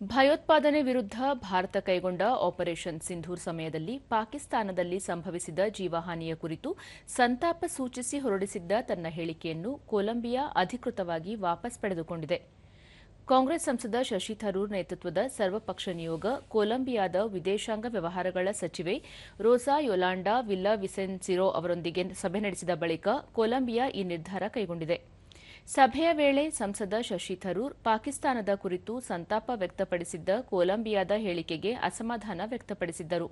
ಭಯೋತ್ಪಾದನೆ ವಿರುದ್ಧ ಭಾರತ ಕೈಗೊಂಡ ಆಪರೇಷನ್ ಸಿಂಧೂರ್ ಸಮಯದಲ್ಲಿ ಪಾಕಿಸ್ತಾನದಲ್ಲಿ ಸಂಭವಿಸಿದ ಜೀವಹಾನಿಯ ಕುರಿತು ಸಂತಾಪ ಸೂಚಿಸಿ ಹೊರಡಿಸಿದ್ದ ತನ್ನ ಹೇಳಿಕೆಯನ್ನು ಕೊಲಂಬಿಯಾ ಅಧಿಕೃತವಾಗಿ ವಾಪಸ್ ಪಡೆದುಕೊಂಡಿದೆ. ಕಾಂಗ್ರೆಸ್ ಸಂಸದ ಶಶಿ ಥರೂರ್ ನೇತೃತ್ವದ ಸರ್ವಪಕ್ಷ ನಿಯೋಗ, ಕೊಲಂಬಿಯಾದ ವಿದೇಶಾಂಗ ವ್ಯವಹಾರಗಳ ಸಚಿವೆ ರೋಸಾ ಯೊಲಾಂಡಾ ವಿಲ್ಲಾ ವಿಸೆನ್ಸಿರೋ ಅವರೊಂದಿಗೆ ಸಭೆ ನಡೆಸಿದ ಬಳಿಕ ಕೊಲಂಬಿಯಾ ಈ ನಿರ್ಧಾರ ಕೈಗೊಂಡಿದೆ. ಸಭೆಯ ವೇಳೆ ಸಂಸದ ಶಶಿ ಥರೂರ್ ಪಾಕಿಸ್ತಾನದ ಕುರಿತು ಸಂತಾಪ ವ್ಯಕ್ತಪಡಿಸಿದ್ದ ಕೊಲಂಬಿಯಾದ ಹೇಳಿಕೆಗೆ ಅಸಮಾಧಾನ ವ್ಯಕ್ತಪಡಿಸಿದ್ದರು.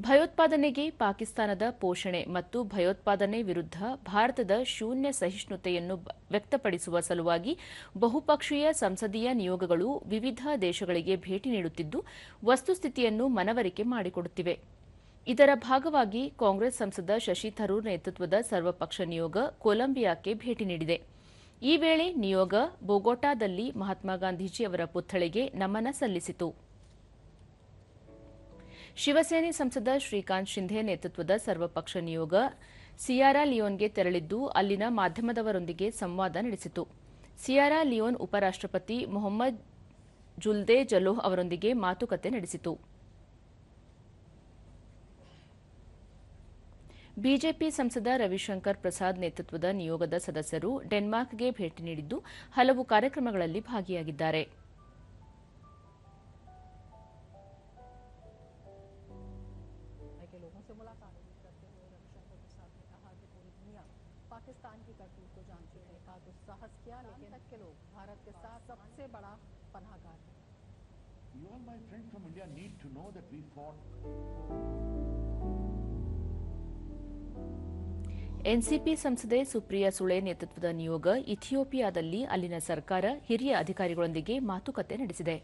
ಭಯೋತ್ಪಾದನೆಗೆ ಪಾಕಿಸ್ತಾನದ ಪೋಷಣೆ ಮತ್ತು ಭಯೋತ್ಪಾದನೆ ವಿರುದ್ಧ ಭಾರತದ ಶೂನ್ಯ ಸಹಿಷ್ಣುತೆಯನ್ನು ವ್ಯಕ್ತಪಡಿಸುವ ಸಲುವಾಗಿ ಬಹುಪಕ್ಷೀಯ ಸಂಸದೀಯ ನಿಯೋಗಗಳು ವಿವಿಧ ದೇಶಗಳಿಗೆ ಭೇಟಿ ನೀಡುತ್ತಿದ್ದು, ವಸ್ತುಸ್ಥಿತಿಯನ್ನು ಮನವರಿಕೆ ಮಾಡಿಕೊಡುತ್ತಿವೆ. ಇದರ ಭಾಗವಾಗಿ ಕಾಂಗ್ರೆಸ್ ಸಂಸದ ಶಶಿ ಥರೂರ್ ನೇತೃತ್ವದ ಸರ್ವಪಕ್ಷ ನಿಯೋಗ ಕೊಲಂಬಿಯಾಕ್ಕೆ ಭೇಟಿ ನೀಡಿದೆ. ಈ ವೇಳೆ ನಿಯೋಗ ಬೊಗೊಟಾದಲ್ಲಿ ಮಹಾತ್ಮ ಗಾಂಧೀಜಿ ಅವರ ಪುತ್ಥಳಿಗೆ ನಮನ ಸಲ್ಲಿಸಿತು. ಶಿವಸೇನೆ ಸಂಸದ ಶ್ರೀಕಾಂತ್ ಶಿಂಧೆ ನೇತೃತ್ವದ ಸರ್ವಪಕ್ಷ ನಿಯೋಗ ಸಿಯಾರಾ ಲಿಯೋನ್ಗೆ ತೆರಳಿದ್ದು ಅಲ್ಲಿನ ಮಾಧ್ಯಮದವರೊಂದಿಗೆ ಸಂವಾದ ನಡೆಸಿತು. ಸಿಯಾರಾ ಲಿಯೋನ್ ಉಪರಾಷ್ಟಪತಿ ಮೊಹಮ್ಮದ್ ಜುಲ್ದೆ ಜಲೋಹ್ ಅವರೊಂದಿಗೆ ಮಾತುಕತೆ ನಡೆಸಿತು. ಬಿಜೆಪಿ ಸಂಸದ ರವಿಶಂಕರ್ ಪ್ರಸಾದ್ ನೇತೃತ್ವದ ನಿಯೋಗದ ಸದಸ್ಯರು ಡೆನ್ಮಾರ್ಕ್ಗೆ ಭೇಟಿ ನೀಡಿದ್ದು ಹಲವು ಕಾರ್ಯಕ್ರಮಗಳಲ್ಲಿ ಭಾಗಿಯಾಗಿದ್ದಾರೆ के लोगों से मुलाकात करते हुए रविशंकर प्रसाद ने कहा कि पूरी दुनिया पाकिस्तान की करतूत को जान चुकी है का दुस्साहस किया लेकिन तक के लोग भारत के साथ सबसे बड़ा पनाहगार है You all, my friends from India, need to know that we fought NCP ಸಂಸದೆ ಸುಪ್ರಿಯಾ ಸುಳೆ ನೇತೃತ್ವದ ನಿಯೋಗ ಇಥಿಯೋಪಿಯಾದಲ್ಲಿ ಅಲ್ಲಿನ ಸರ್ಕಾರ ಹಿರಿಯ ಅಧಿಕಾರಿಗಳೊಂದಿಗೆ ಮಾತುಕತೆ ನಡೆಸಿದೆ.